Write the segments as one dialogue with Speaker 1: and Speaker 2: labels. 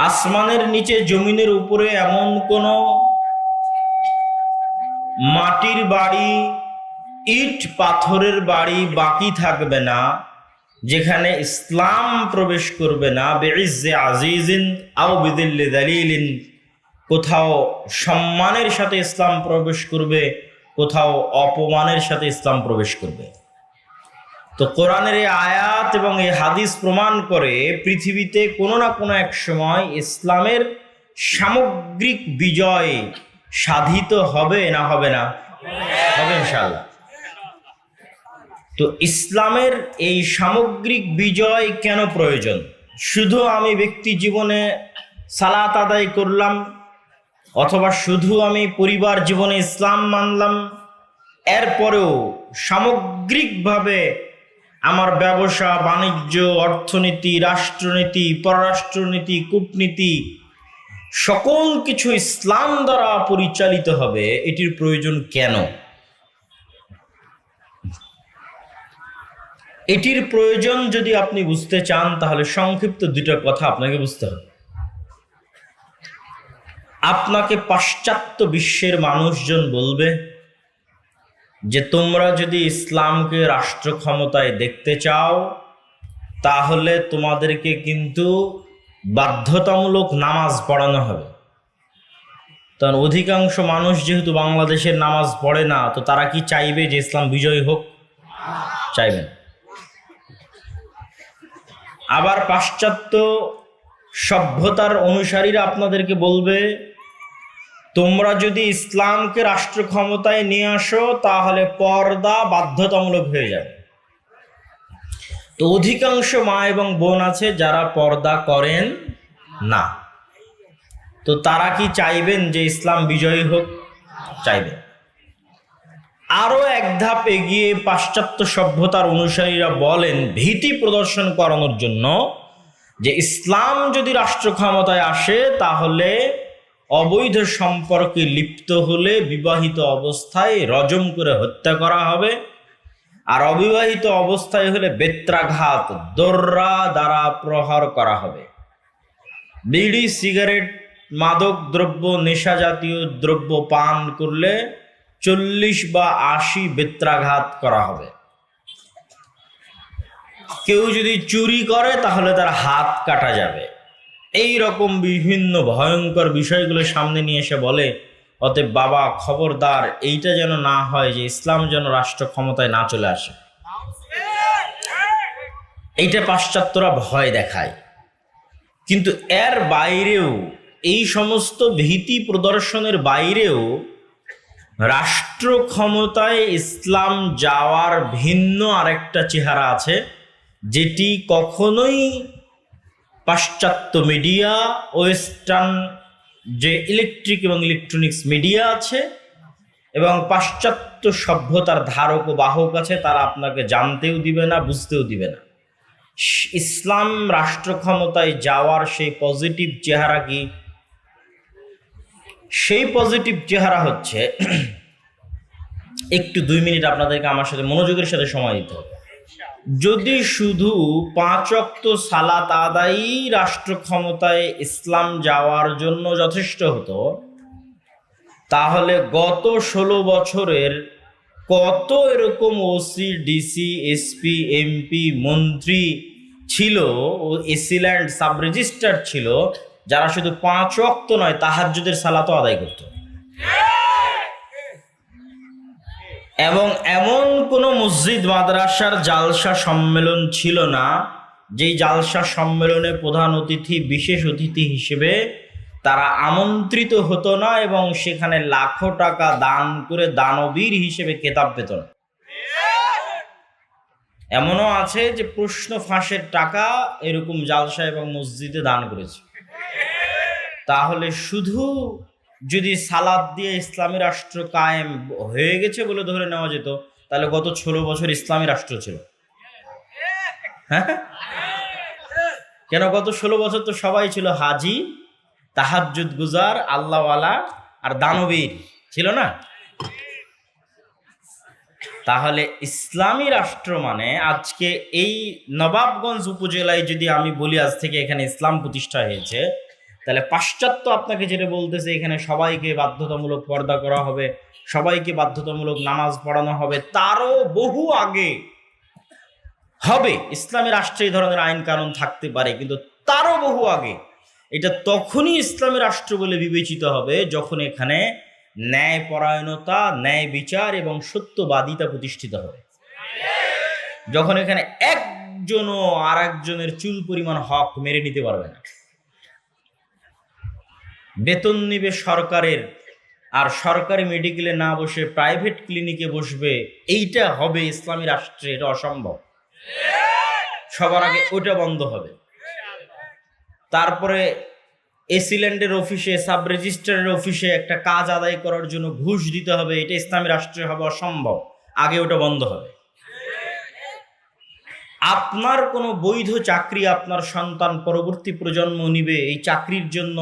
Speaker 1: আসমানের নিচে জমিনের উপরে এমন কোনো মাটির বাড়ি, ইট পাথরের বাড়ি বাকি থাকবে না, যেখানে ইসলাম প্রবেশ করবে না আজিজিন দালিলিন। কোথাও সম্মানের সাথে ইসলাম প্রবেশ করবে, কোথাও অপমানের সাথে ইসলাম প্রবেশ করবে। তো কোরআনের এই আয়াত এবং এই হাদিস প্রমাণ করে পৃথিবীতে কোনো না কোনো এক সময় ইসলামের সামগ্রিক বিজয় সাধিত হবে না হবে না? হবে ইনশাআল্লাহ। তো ইসলামের এই সামগ্রিক বিজয় কেন প্রয়োজন? শুধু আমি ব্যক্তি জীবনে সালাত আদায় করলাম অথবা শুধু আমি পরিবার জীবনে ইসলাম মানলাম, এরপরেও সামগ্রিকভাবে আমার ব্যবসা, বাণিজ্য, অর্থনীতি, রাষ্ট্রনীতি, পররাষ্ট্রনীতি, কূটনীতি, সকল কিছু ইসলাম দ্বারা পরিচালিত হবে, এটির প্রয়োজন কেন? এটির প্রয়োজন যদি আপনি বুঝতে চান, তাহলে সংক্ষিপ্ত দুটো কথা আপনাকে বুঝতে হবে। আপনাকে পাশ্চাত্য বিশ্বের মানুষজন বলবে যে তোমরা যদি ইসলামকে রাষ্ট্র ক্ষমতায় দেখতে চাও, তাহলে তোমাদেরকে কিন্তু বাধ্যতামূলক নামাজ পড়ানো হবে। কারণ অধিকাংশ মানুষ যেহেতু বাংলাদেশের নামাজ পড়ে না, তো তারা কি চাইবে যে ইসলাম বিজয়ী হোক? চাইবেন আবার পাশ্চাত্য সভ্যতার অনুসারীরা আপনাদেরকে বলবে তোমরা যদি ইসলামকে রাষ্ট্র ক্ষমতায় নিয়ে আসো, তাহলে পর্দা বাধ্যতামূলক হয়ে যাবে। তো অধিকাংশ মা এবং বোন আছে যারা পর্দা করেন না। তো তারা কি চাইবেন যে ইসলাম বিজয়ী হোক? চাইবেন। আরও এক ধাপ এগিয়ে পাশ্চাত্য সভ্যতার অনুসারীরা বলেন, ভীতি প্রদর্শন করানোর জন্য যে ইসলাম যদি রাষ্ট্র ক্ষমতায় আসে, তাহলে অবৈধ সম্পর্কে লিপ্ত হলে বিবাহিত অবস্থায় রজম করে হত্যা করা হবে। আর অবিবাহিত অবস্থায় হলে বেত্রাঘাত, দোররা দ্বারা প্রহার করা হবে। বিড়ি, সিগারেট, মাদক দ্রব্য, নেশা জাতীয় দ্রব্য পান করলে চল্লিশ বা আশি বেত্রাঘাত করা হবে। কেউ যদি চুরি করে তাহলে তার হাত কাটা যাবে। এই রকম বিভিন্ন ভয়ঙ্কর বিষয়গুলো সামনে নিয়ে এসে বলে, অতএব বাবা, খবরদার, এইটা যেন না হয় যে ইসলাম যেন রাষ্ট্র ক্ষমতায় না চলে আসে। এইটা পাশ্চাত্যরা ভয় দেখায়। কিন্তু এর বাইরেও, এই সমস্ত ভীতি প্রদর্শনের বাইরেও রাষ্ট্র ক্ষমতায় ইসলাম যাওয়ার ভিন্ন আরেকটা চেহারা আছে, যেটি কখনোই পাশ্চাত্য মিডিয়া ওয়েস্টার্ন যে ইলেকট্রিক এবং ইলেকট্রনিক্স মিডিয়া আছে, এবং পাশ্চাত্য সভ্যতার ধারক ও বাহক আছে, তারা আপনাকে জানতেও দিবে না, বুঝতেও দিবে না। ইসলাম রাষ্ট্র ক্ষমতায় যাওয়ার সেই পজিটিভ চেহারা কি? সেই পজিটিভ চেহারা হচ্ছে, একটু দুই মিনিট আপনাদেরকে আমার সাথে মনোযোগের সাথে সময় দিতে হবে। যদি শুধু পাঁচ অক্ত সালাত আদায়ী রাষ্ট্র ক্ষমতায় ইসলাম যাওয়ার জন্য যথেষ্ট হতো, তাহলে গত ষোলো বছরের কত এরকম ওসি ডিসি এসপি এমপি মন্ত্রী ছিল ও এসিল্যান্ড সাব রেজিস্টার ছিল, যারা শুধু পাঁচ অক্ত নয়, তাহাজ্জুদের সালাতও আদায় করত? এবং এমন কোনো মসজিদ, মাদ্রাসার জালসা সম্মেলন ছিল না, যেই জালসা সম্মেলনে প্রধান অতিথি, বিশেষ অতিথি হিসেবে তারা আমন্ত্রিত হতো না এবং সেখানে লাখো টাকা দান করে দানবীর হিসেবে কেতাব পেত না। এমনও আছে যে প্রশ্ন ফাঁসের টাকা এরকম জালসা এবং মসজিদে দান করেছে। তাহলে শুধু যদি সালাদ দিয়ে ইসলামী রাষ্ট্র কায়েম হয়ে গেছে বলে ধরে নেওয়া যেত, তাহলে গত ষোলো বছর ইসলামী রাষ্ট্র ছিল। হ্যাঁ? কেন গত ষোলো বছর তো সবাই ছিল হাজি তাহাজুদ গুজার, আল্লাহওয়ালা আর দানবীর, ছিল না? তাহলে ইসলামী রাষ্ট্র মানে আজকে এই নবাবগঞ্জ উপজেলায় যদি আমি বলি, আজ থেকে এখানে ইসলাম প্রতিষ্ঠা হয়েছে তাহলে পাশ্চাত্য আপনাকে যেটা বলতেছে, এখানে সবাইকে বাধ্যতামূলক পর্দা করা হবে, সবাইকে বাধ্যতামূলক নামাজ পড়ানো হবে, তারও বহু আগে হবে। ইসলামী রাষ্ট্রে এই ধরনের আইন কানুন থাকতে পারে, কিন্তু তারও বহু আগে। এটা তখনই ইসলামী রাষ্ট্র বলে বিবেচিত হবে যখন এখানে ন্যায় পরায়ণতা ন্যায় বিচার এবং সত্যবাদিতা প্রতিষ্ঠিত হবে। যখন এখানে একজনও আর একজনের চুল পরিমাণ হক মেরে নিতে পারবে না। বেতন নিবে সরকারের, আর সরকারি মেডিকেলে না বসে প্রাইভেট ক্লিনিকে বসবে, এইটা হবে ইসলামী রাষ্ট্রে এটা অসম্ভব। সবার আগে ওটা বন্ধ হবে। তারপরে এসিল্যান্ডের অফিসে সাব রেজিস্ট্রারের অফিসে একটা কাজ আদায় করার জন্য ঘুষ দিতে হবে, এটা ইসলামী রাষ্ট্রে হবে অসম্ভব। আগে ওটা বন্ধ হবে। আপনার কোনো বৈধ চাকরি আপনার সন্তান পরবর্তী প্রজন্ম নিবে, এই চাকরির জন্য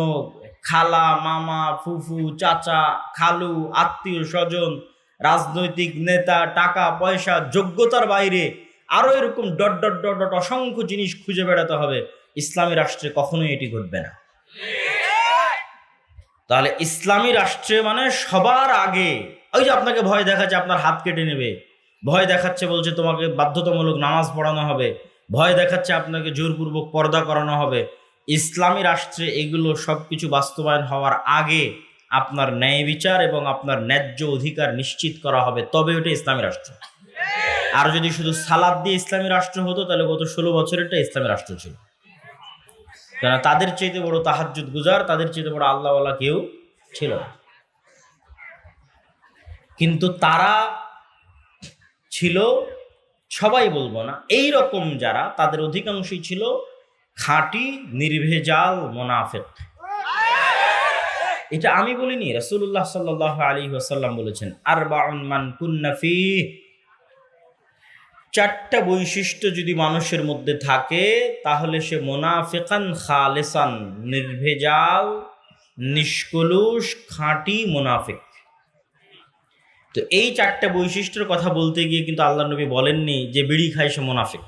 Speaker 1: খালা, মামা, ফুফু, চাচা, খালু, আত্মীয় স্বজন, রাজনৈতিক নেতা, টাকা, পয়সা, যোগ্যতার বাইরে আরও এরকম ডট ডট ডট ডট অসংখ্য জিনিস খুঁজে বেড়াতে হবে। ইসলামী রাষ্ট্রে কখনোই এটি ঘটবে না। তাহলে ইসলামী রাষ্ট্রে মানে সবার আগে, ওই যে আপনাকে ভয় দেখাচ্ছে, আপনার হাত কেটে নেবে। ভয় দেখাচ্ছে বলছে, তোমাকে বাধ্যতামূলক নামাজ পড়ানো হবে। ভয় দেখাচ্ছে, আপনাকে জোরপূর্বক পর্দা করানো হবে। ইসলামী রাষ্ট্রে এগুলো সব কিছু বাস্তবায়ন হওয়ার আগে আপনার ন্যায় বিচার এবং আপনার ন্যায্য অধিকার নিশ্চিত করা হবে, তবে ওটা ইসলামী রাষ্ট্র। আর যদি শুধু সালাদ দিয়ে ইসলামী রাষ্ট্র হতো, তাহলে গত ষোলো বছরেরটা ইসলামী রাষ্ট্র ছিল। কেন তাদের চাইতে বড় তাহাজ্জুদ গুজার, তাদের চাইতে বড় আল্লাহওয়ালা কেউ ছিল কিন্তু তারা ছিল, সবাই বলব না এই রকম যারা, তাদের অধিকাংশই ছিল খাঁটি, নির্ভেজাল মোনাফেক। এটা আমি বলিনি রসুল্লাহ সাল্লাহ আলী ওয়াসাল্লাম বলেছেন আর মান কুন্নাফি চারটা বৈশিষ্ট্য যদি মানুষের মধ্যে থাকে, তাহলে সে মোনাফেকান খালেসান, নির্ভেজাল, নিষ্কলুষ, খাঁটি মোনাফেক। তো এই চারটা বৈশিষ্ট্যের কথা বলতে গিয়ে কিন্তু আল্লাহ নবী বলেননি যে বিড়ি খায় সে মোনাফেক।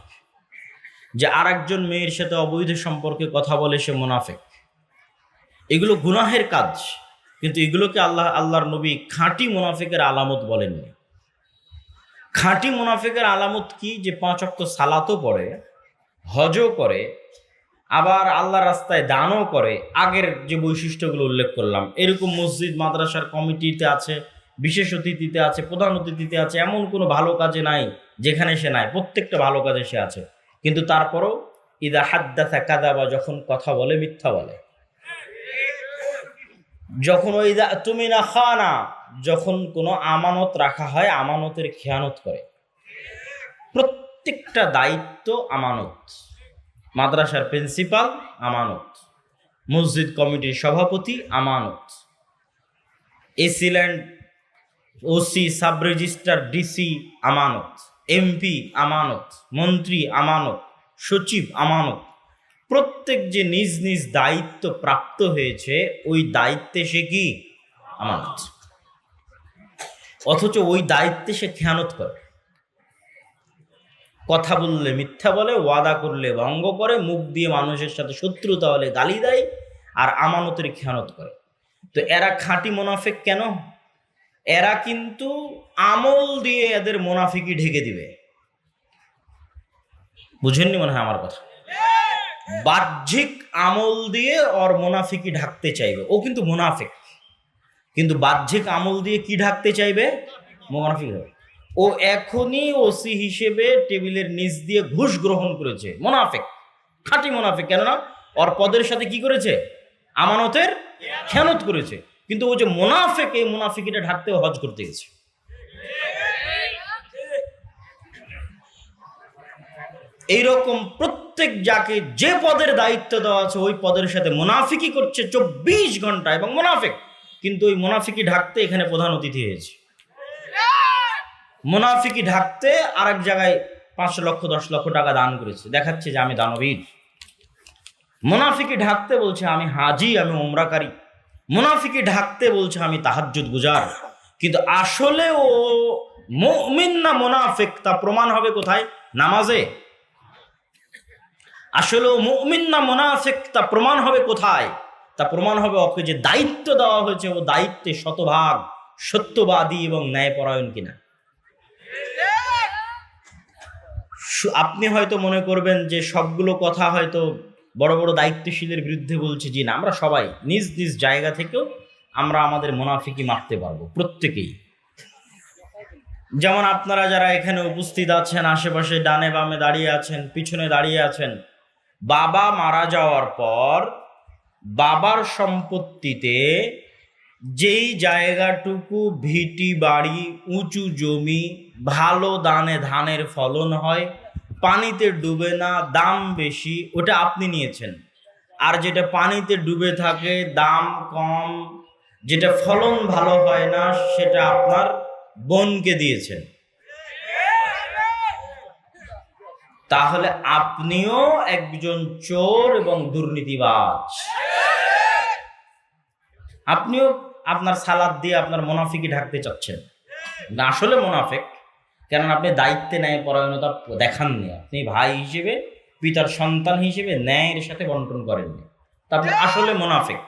Speaker 1: যে আর একজন মেয়ের সাথে অবৈধ সম্পর্কে কথা বলে সে মোনাফেক। এগুলো গুনাহের কাজ, কিন্তু এগুলোকে আল্লাহ, আল্লাহর নবী খাঁটি মোনাফেকের আলামত বলেননি। খাঁটি মুনাফিকের আলামত কি? যে পাঁচ অক্ট সালাতও পড়ে, হজও করে, আবার আল্লাহ রাস্তায় দানও করে, আগের যে বৈশিষ্ট্যগুলো উল্লেখ করলাম। এরকম মসজিদ, মাদ্রাসার কমিটিতে আছে, বিশেষ অতিথিতে আছে, প্রধান অতিথিতে আছে, এমন কোনো ভালো কাজে নাই যেখানে সে নাই, প্রত্যেকটা ভালো কাজে সে আছে। কিন্তু তারপরও ইদা কাদা বা যখন কথা বলে, মিথ্যা বলে। যখন ওই তুমি না খানা, যখন কোনো আমানত রাখা হয়, আমানতের খেয়ানত করে। প্রত্যেকটা দায়িত্ব আমানত। মাদ্রাসার প্রিন্সিপাল আমানত। মসজিদ কমিটির সভাপতি আমানত। AC land OC, sub registrar, DC আমানত। এমপি আমানত, মন্ত্রী আমানত, সচিব আমানত। প্রত্যেক যে নিজ নিজ দায়িত্ব প্রাপ্ত হয়েছে, ওই দায়িত্বে সে কি? আমানত। অথচ ওই দায়িত্বে সে খেয়ানত করে। কথা বললে মিথ্যা বলে, ওয়াদা করলে ভঙ্গ করে, মুখ দিয়ে মানুষের সাথে শত্রুতা হলে গালি দেয়, আর আমানতের খেয়ানত করে। তো এরা খাঁটি মোনাফেক কেন? এরা কিন্তু আমল দিয়ে এদের মোনাফিকি ঢেকে দিবে। বুঝেননি মনে হয় আমার কথা? বাহ্যিক আমল দিয়ে ওর মোনাফিকি ঢাকতে চাইবে। ও কিন্তু মোনাফিক। কিন্তু বাহ্যিক আমল দিয়ে কি ঢাকতে চাইবে? মোনাফিক ও এখনই ওসি হিসেবে টেবিলের নিচ দিয়ে ঘুষ গ্রহণ করেছে। মোনাফেক। খাঁটি মোনাফেক। কেননা ওর পদের সাথে কি করেছে? আমানতের খেয়ানত করেছে। কিন্তু ও যে মোনাফেক এই মোনাফিকিটা ঢাকতে হজ করতে গেছে। এইরকম প্রত্যেক যাকে যে পদের দায়িত্ব দেওয়া আছে, ওই পদের সাথে মোনাফিকি করছে চব্বিশ ঘণ্টা এবং মোনাফেক। কিন্তু ওই মোনাফিকি ঢাকতে এখানে প্রধান অতিথি হয়েছে। মোনাফিকি ঢাকতে আর এক জায়গায় পাঁচ লক্ষ, দশ লক্ষ টাকা দান করেছে। দেখাচ্ছে যে আমি দানবীর। মোনাফিকি ঢাকতে বলছে, আমি হাজি, আমি ওমরাকারী মোনাফিকি ঢাকতে বলছে, আমি তাহাজ্জুদ গুজার। কিন্তু আসলে ও মুমিন না মোনাফেক তা প্রমাণ হবে কোথায়? নামাজে। আসলে ও মুমিন না মোনাফিক তা প্রমাণ হবে কোথায়? তা প্রমাণ হবে ওকে যে দায়িত্ব দেওয়া হয়েছে, ও দায়িত্বে শতভাগ সত্যবাদী এবং ন্যায়পরায়ণ কিনা। আপনি হয়তো মনে করবেন যে সবগুলো কথা হয়তো বড় বড় দায়িত্বশীলের বিরুদ্ধে বলছে জি না, আমরা সবাই নিজ নিজ জায়গা থেকেও আমরা আমাদের মোনাফিকি মারতে পারব, প্রত্যেকেই। যেমন আপনারা যারা এখানে উপস্থিত আছেন, আশেপাশে ডানে বামে দাঁড়িয়ে আছেন, পিছনে দাঁড়িয়ে আছেন, বাবা মারা যাওয়ার পর বাবার সম্পত্তিতে যেই জায়গাটুকু ভিটি, বাড়ি, উঁচু জমি, ভালো দানে ধানের ফলন হয় পানিতে ডুবে না, দাম বেশি, ওটা আপনি নিয়েছেন। আর যেটা পানিতে ডুবে থাকে, দাম কম, যেটা ফলন ভালো হয় না, সেটা আপনার বোনকে দিয়েছেন। তাহলে আপনিও একজন চোর এবং দুর্নীতিবাজ। আপনিও আপনার সালাদ দিয়ে আপনার মোনাফিকি ঢাকতে চাচ্ছেন। না আসলে মোনাফেক। কেন আপনি দায়িত্বে ন্যায় পরায়ণতা দেখাননি। আপনি ভাই হিসেবে, পিতার সন্তান হিসেবে ন্যায়ের সাথে বন্টন করেননি। তা আপনি আসলে মোনাফেক।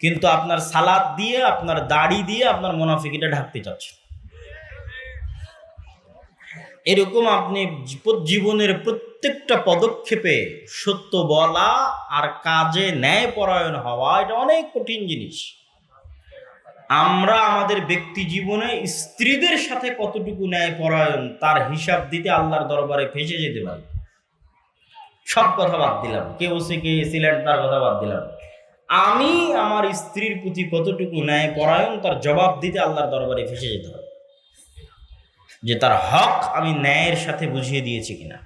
Speaker 1: কিন্তু আপনার সালাদ দিয়ে, আপনার দাড়ি দিয়ে আপনার মোনাফিকিটা ঢাকতে চাচ্ছেন। এরকম আপনি জীবনের প্রত্যেকটা পদক্ষেপে সত্য বলা আর কাজে ন্যায় পরায়ণ হওয়া, এটা অনেক কঠিন জিনিস। আমরা আমাদের ব্যক্তি জীবনে স্ত্রীদের সাথে কতটুকু ন্যায় পরায়ণ, তার হিসাব দিতে আল্লাহর দরবারে ফেসে যেতে পারি। সব কথা বাদ দিলাম। কে বসে কে ছিলেন তার কথা বাদ দিলাম। আমি আমার স্ত্রীর প্রতি কতটুকু ন্যায় পরায়ণ, তার জবাব দিতে আল্লাহর দরবারে ফেসে যেতে হবে যে তার হক আমি ন্যায়ের সাথে বুঝিয়ে দিয়েছি কিনা।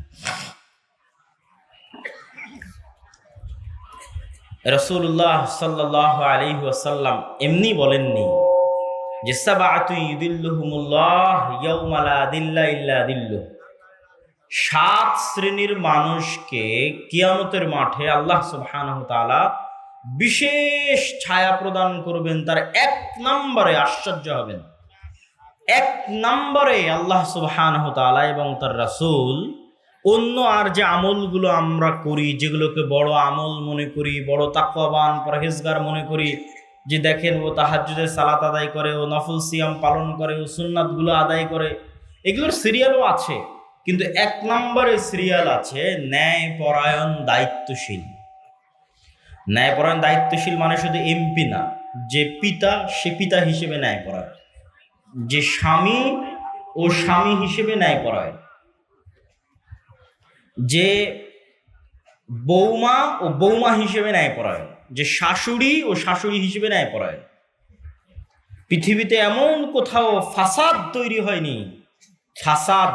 Speaker 1: রসুল্লাহ সাল্লাহ আলী ওয়াসাল্লাম এমনি বলেননি যে সাত শ্রেণির মানুষকে কিয়ামতের মাঠে আল্লাহ সুবহানাহু তাআলা বিশেষ ছায়া প্রদান করবেন, তার এক নম্বরে আশ্চর্য হবেন। এক নম্বরে আল্লাহ সুবহানাহু তাআলা এবং তার রাসূল অন্য আর যে আমলগুলো আমরা করি, যেগুলোকে বড় আমল মনে করি, বড় তাকওয়াবান পরহেজগার মনে করি, যে দেখেন ও তাহাজ্জুদের সালাত আদায় করে, ও নফল সিয়াম পালন করে, ও সুন্নাতগুলো আদায় করে, এগুলোর সিরিয়ালও আছে, কিন্তু এক নম্বরে সিরিয়াল আছে ন্যায় পরায়ণ দায়িত্বশীল। ন্যায়পরায়ণ দায়িত্বশীল মানে শুধু এমপি না, যে পিতা, সে পিতা হিসেবে ন্যায় ন্যায়পরায়ণ, যে স্বামী ও স্বামী হিসেবে ন্যায় ন্যায়পরায়ণ। যে বৌমা ও বৌমা হিসেবে ন্যায় পরায়ণ, যে শাশুড়ি ও শাশুড়ি হিসেবে ন্যায়পরায়ণ পৃথিবীতে এমন কোথাও ফাসাদ তৈরি হয়নি, ফাসাদ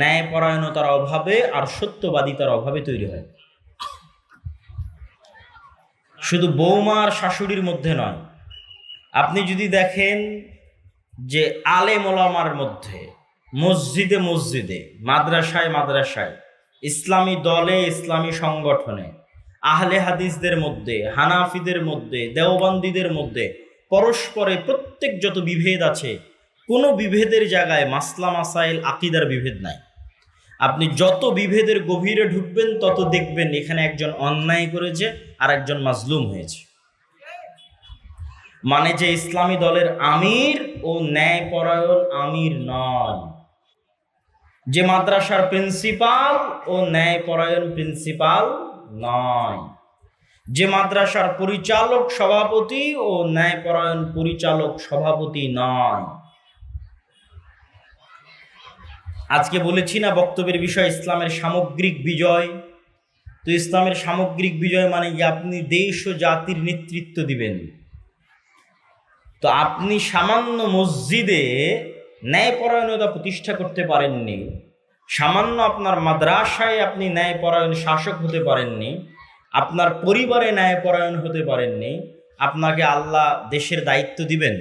Speaker 1: ন্যায়পরায়ণতার অভাবে আর সত্যবাদিতার অভাবে তৈরি হয়। শুধু বৌমা আর শাশুড়ির মধ্যে নয়, আপনি যদি দেখেন যে আলে মোলামার মধ্যে, মসজিদে মসজিদে, মাদ্রাসায় মাদ্রাসায় ইসলামী দলে, ইসলামী সংগঠনে, আহলে হাদিসদের মধ্যে, হানাফিদের মধ্যে, দেওবন্দীদের মধ্যে, পরস্পরে প্রত্যেক যত বিভেদ আছে, কোনো বিভেদের জায়গায় মাসলা, মাসাইল, আকিদার বিভেদ নাই। আপনি যত বিভেদের গভীরে ঢুকবেন, তত দেখবেন এখানে একজন অন্যায় করেছে, আর একজন মাজলুম হয়েছে। মানে যে ইসলামী দলের আমির ও ন্যায়পরায়ণ আমির নয়। যে মাদ্রাসার প্রিন্সিপাল ও ন্যায়পরায়ণ প্রিন্সিপাল নয়। যে মাদ্রাসার পরিচালক সভাপতি ও ন্যায়পরায়ণ পরিচালক সভাপতি নয়। আজকে বলেছি না বক্তব্যের বিষয় ইসলামের সামগ্রিক বিজয়। তো ইসলামের সামগ্রিক বিজয় মানে কি? আপনি দেশ ও জাতির নেতৃত্ব দিবেন। তো আপনি সামান্য মসজিদে ন্যায়পরায়ণতা প্রতিষ্ঠা করতে পারেননি। সামান্য আপনার মাদ্রাসায় আপনি ন্যায়পরায়ণ শাসক হতে পারেননি। আপনার পরিবারে ন্যায়পরায়ণ হতে পারেননি। আপনাকে আল্লাহ দেশের দায়িত্ব দিবেন।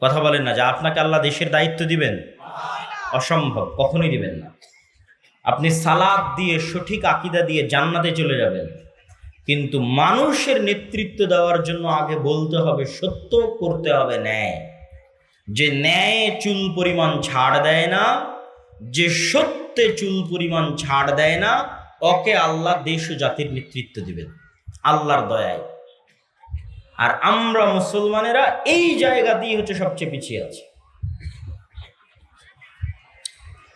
Speaker 1: কথা বলেন না যে আপনাকে আল্লাহ দেশের দায়িত্ব দিবেন? অসম্ভব, কখনোই দিবেন না। আপনি সালাদ দিয়ে সঠিক আকিদা দিয়ে জান্নাতে চলে যাবেন। কিন্তু মানুষের নেতৃত্ব দেওয়ার জন্য আগে বলতে হবে, সত্য করতে হবে ন্যায়। যে ন্যায় চুল পরিমাণ ছাড় দেয় না, যে সত্যে চুল পরিমাণ ছাড় দেয় না, ওকে আল্লাহ দেশ ও জাতির নেতৃত্ব দিবেন, আল্লাহর দয়ায়। আর আমরা মুসলমানেরা এই জায়গাতেই হচ্ছে সবচেয়ে পিছিয়ে আছি।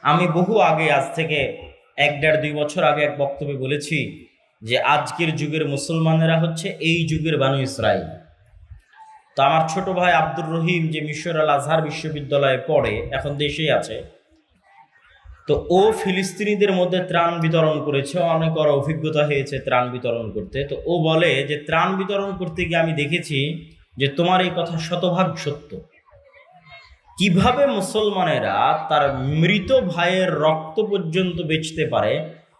Speaker 1: আমি বহু আগে, আজ থেকে এক দেড় দুই বছর আগে এক বক্তব্যে বলেছি যে আজকের যুগের মুসলমানেরা হচ্ছে এই যুগের বানু ইসরায়েল তো আমার ছোট ভাই আব্দুর রহিম যে মিশর আল আজহার বিশ্ববিদ্যালয়ে পড়ে, এখন দেশেই আছে। তো ও ফিলিস্তিনিদের মধ্যে ত্রাণ বিতরণ করেছে, অনেক ওর অভিজ্ঞতা হয়েছে ত্রাণ বিতরণ করতে। তো ও বলে যে, ত্রাণ বিতরণ করতে গিয়ে আমি দেখেছি যে, তোমার এই কথা শতভাগ সত্য। কীভাবে মুসলমানেরা তার মৃত ভাইয়ের রক্ত পর্যন্ত বেচতে পারে,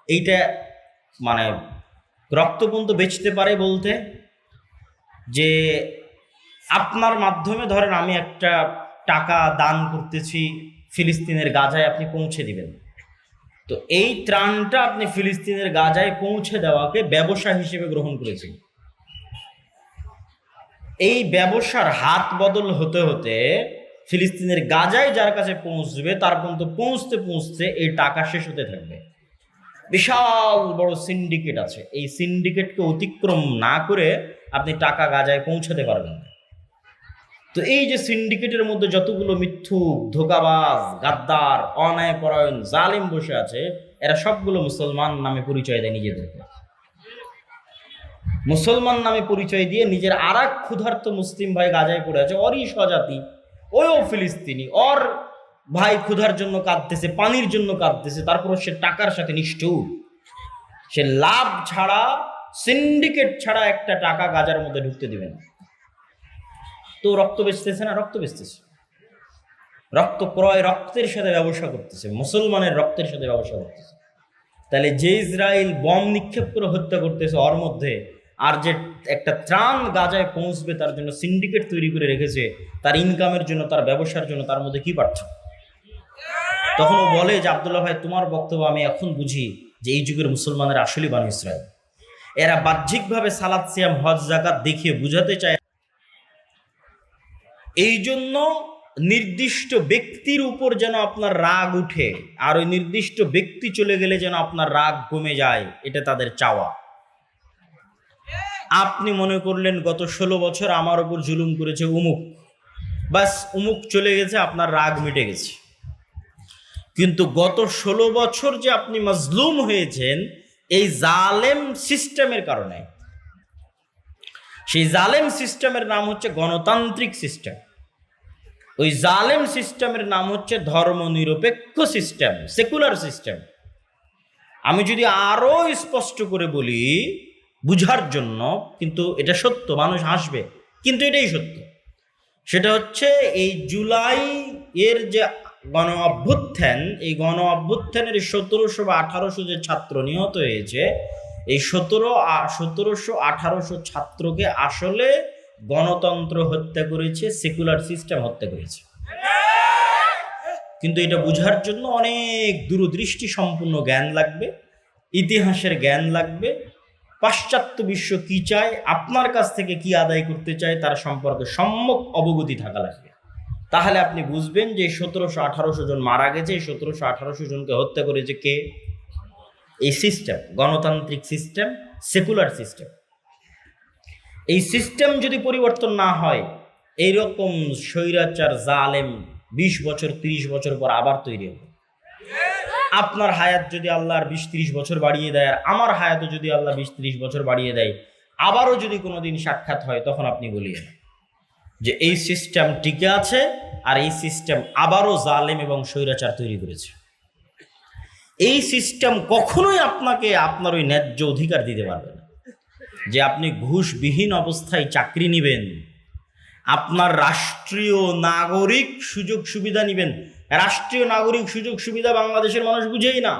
Speaker 1: এইটা মানে রক্ত পর্যন্ত বেচতে পারে বলতে যে আপনার মাধ্যমে ধরেন আমি একটা টাকা দান করতেছি, ফিলিস্তিনের গাজায় আপনি পৌঁছে দিবেন। তো এই ত্রাণটা আপনি ফিলিস্তিনের গাজায় পৌঁছে দেওয়াকে ব্যবসা হিসেবে গ্রহণ করেছেন। এই ব্যবসার হাত বদল হতে হতে ফিলিস্তিনের গাজায় যার কাছে পৌঁছবে, তার পর্যন্ত পৌঁছতে পৌঁছতে এই টাকা শেষ হতে থাকবে। বিশাল বড় সিন্ডিকেট আছে। এই সিন্ডিকেটকে অতিক্রম না করে আপনি টাকা গাজায় পৌঁছাতে পারবেন না। তো এই যে সিন্ডিকেটের মধ্যে যতগুলো মিথ্যুক ধোকাবাজ, গাদ্দার, অন্যায়পরায়ণ, জালিম বসে আছে, এরা সবগুলো মুসলমান নামে পরিচয় দেয় নিজেদেরকে। মুসলমান নামে পরিচয় দিয়ে নিজের আর এক ক্ষুধার্ত মুসলিম ভাই গাজায় পড়ে আছে, অরই স্বজাতি ওও ফিলিস্তিনি, অর ভাই ক্ষুধার জন্য কাঁদতেছে, পানির জন্য কাঁদতেছে তারপর সে টাকার সাথে নিষ্ঠুর। সে লাভ ছাড়া সিন্ডিকেট ছাড়া একটা টাকা গাজার মধ্যে ঢুকতে দিবে না। তো রক্ত বেচতেছে না? রক্ত বেচতেছে। রক্ত ক্রয় রক্তের সাথে ব্যবসা করতেছে, মুসলমানের রক্তের সাথে ব্যবসা করতেছে। তাহলে যে ইসরায়েল বম নিক্ষেপ করে হত্যা করতেছে, ওর মধ্যে আর যে একটা ত্রাণ গাজায় পৌঁছবে, তার জন্য সিন্ডিকেট তৈরি করে রেখেছে, তার ইনকামের জন্য, তার ব্যবসার জন্য, তার মধ্যে কি পার্থক্য? তখন ও বলে যে, আবদুল্লাহ ভাই, তোমার বক্তব্য আমি এখন বুঝি যে, এই যুগের মুসলমানের আসলে বানু ইসরায়েল। এরা বাহ্যিকভাবে সালাদ সিয়াম, হজ জাকাত দেখিয়ে বুঝাতে চায় এই জন্য নির্দিষ্ট ব্যক্তির উপর যেন আপনার রাগ উঠে, আর ওই নির্দিষ্ট ব্যক্তি চলে গেলে যেন আপনার রাগ কমে যায়, এটা তাদের চাওয়া। আপনি মনে করলেন, গত ষোলো বছর আমার উপর জুলুম করেছে উমুক। বাস উমুক চলে গেছে, আপনার রাগ মিটে গেছে। কিন্তু গত ষোলো বছর যে আপনি মজলুম হয়েছেন, এই জালেম সিস্টেমের কারণে সেই জালেম সিস্টেমের নাম হচ্ছে গণতান্ত্রিক সিস্টেম। ওই জালেম সিস্টেমের নাম হচ্ছে ধর্মনিরপেক্ষ সিস্টেম, সেকুলার সিস্টেম। আমি যদি আরও স্পষ্ট করে বলি, বুঝার জন্য কিন্তু এটা সত্য, মানুষ হাসবে, কিন্তু এটাই সত্য। সেটা হচ্ছে এই জুলাই এর যে গণ অভ্যুত্থান, এই গণ অভ্যুত্থানের সতেরোশো বা আঠারোশো যে ছাত্র নিহত হয়েছে এই সতেরো সতেরোশো আঠারোশো ছাত্রকে আসলে গণতন্ত্র হত্যা করেছে, সেকুলার সিস্টেম হত্যা করেছে। কিন্তু এটা বুঝার জন্য অনেক দূরদৃষ্টি সম্পূর্ণ জ্ঞান লাগবে, ইতিহাসের জ্ঞান লাগবে। পাশ্চাত্য বিশ্ব কি চায়, আপনার কাছ থেকে কি আদায় করতে চায়, তার সম্পর্কে সম্যক অবগতি থাকা লাগবে। তাহলে আপনি বুঝবেন যে সতেরোশো আঠারোশো জন মারা গেছে সতেরোশো আঠারোশো জনকে হত্যা করেছে কে? এই সিস্টেম গণতান্ত্রিক সিস্টেম সেকুলার সিস্টেম এই সিস্টেম যদি পরিবর্তন না হয়, এইরকম স্বৈরাচার, জালেম বিশ বছর, তিরিশ বছর পর আবার তৈরি হবে। আপনার হায়াত যদি আল্লাহর বিশ, ত্রিশ বছর বাড়িয়ে দেয়, আর আমার হায়াতও যদি আল্লাহ বিশ, ত্রিশ বছর বাড়িয়ে দেয়, আবারও যদি কোনোদিন সাক্ষাৎ হয়, তখন আপনি বলিয়েন যে এই সিস্টেম টিকে আছে, আর এই সিস্টেম আবারও জালেম এবং স্বৈরাচার তৈরি করেছে। এই সিস্টেম কখনোই আপনাকে আপনার ওই ন্যায্য অধিকার দিতে পারবে না। যে আপনি ঘুষবিহীন অবস্থায় চাকরি নেবেন, আপনার রাষ্ট্রীয় নাগরিক সুযোগ সুবিধা নেবেন। রাষ্ট্রীয় নাগরিক সুযোগ সুবিধা বাংলাদেশের মানুষ বুঝেই না।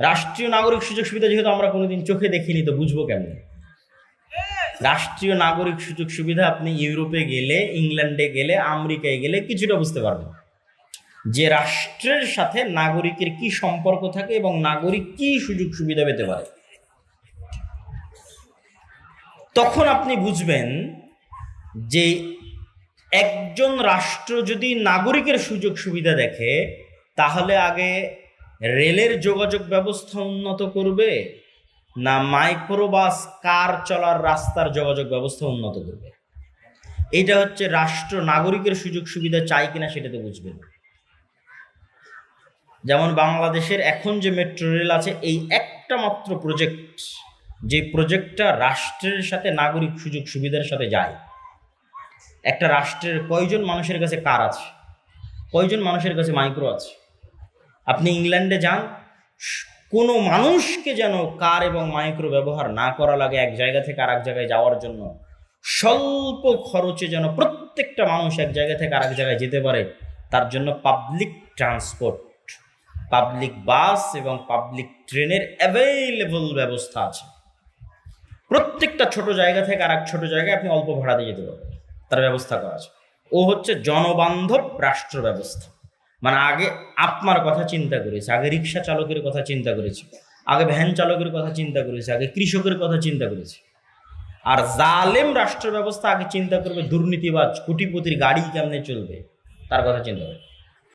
Speaker 1: রাষ্ট্রীয় নাগরিক সুযোগ সুবিধা যেহেতু আমরা কোনোদিন চোখে দেখিনি, তো বুঝব কেমন? রাষ্ট্রীয় নাগরিক সুযোগ সুবিধা আপনি ইউরোপে গেলে, ইংল্যান্ডে গেলে, আমেরিকায় গেলে কিছুটা বুঝতে পারবেন। যে রাষ্ট্রের সাথে নাগরিকের কি সম্পর্ক থাকে এবং নাগরিক কি সুযোগ সুবিধা পেতে পারে? তখন আপনি বুঝবেন যে একজন রাষ্ট্র যদি নাগরিকের সুযোগ সুবিধা দেখে, তাহলে আগে রেলের যোগাযোগ ব্যবস্থা উন্নত করবে না মাইক্রোবাস, কার চলার রাস্তার যোগাযোগ ব্যবস্থা উন্নত করবে? এটা হচ্ছে রাষ্ট্র নাগরিকের সুযোগ সুবিধা চাই কিনা সেটাতে বুঝবেন। যেমন বাংলাদেশের এখন যে মেট্রো রেল আছে, এই একটা মাত্র প্রজেক্ট যে প্রজেক্টটা রাষ্ট্রের সাথে নাগরিক সুযোগ সুবিধার সাথে যায়। একটা রাষ্ট্রের কয়জন মানুষের কাছে কার আছে? কয়জন মানুষের কাছে মাইক্রো আছে? আপনি ইংল্যান্ডে যান, কোনো মানুষকে যেন কার এবং মাইক্রো ব্যবহার না করা লাগে এক জায়গা থেকে আর এক জায়গায় যাওয়ার জন্য। স্বল্প খরচে যেন প্রত্যেকটা মানুষ এক জায়গা থেকে আরেক জায়গায় যেতে পারে, তার জন্য পাবলিক ট্রান্সপোর্ট পাবলিক বাস এবং পাবলিক ট্রেনের অ্যাভেলেবল ব্যবস্থা আছে। প্রত্যেকটা ছোট জায়গা থেকে আর এক ছোট জায়গায় আপনি অল্প ভাড়াতে যেতে পারবেন। তার ব্যবস্থা করা আছে। ও হচ্ছে জনবান্ধব রাষ্ট্র ব্যবস্থা। মানে আগে আপনার কথা চিন্তা করেছে, আগে রিক্সা চালকের কথা চিন্তা করেছে, আগে ভ্যান চালকের কথা চিন্তা করেছে, আগে কৃষকের কথা চিন্তা করেছে। আর জালেম রাষ্ট্র ব্যবস্থা আগে চিন্তা করবে দুর্নীতিবাজ, কোটিপতির গাড়ি কেমনে চলবে, তার কথা চিন্তা করবে